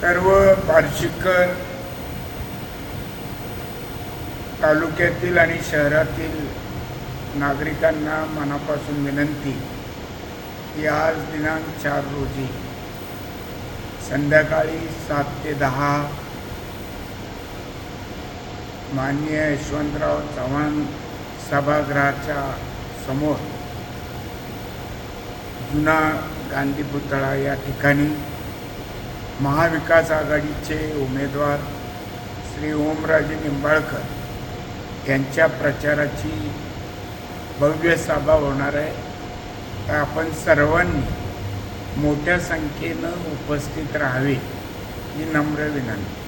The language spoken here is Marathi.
सर्व बार्शीकर तालुक्यातील आणि शहरातील नागरिकांना मनापासून विनंती की आज दिनांक चार रोजी संध्याकाळी सात ते दहा माननीय यशवंतराव चव्हाण सभागृहाच्या समोर जुना गांधी पुतळा या ठिकाणी महाविकास आघाडीचे उमेदवार श्री ओमराजे निंबाळकर यांच्या प्रचाराची भव्य सभा होणार आहे. तर आपण सर्वांनी मोठ्या संख्येनं उपस्थित राहावे ही नम्र विनंती.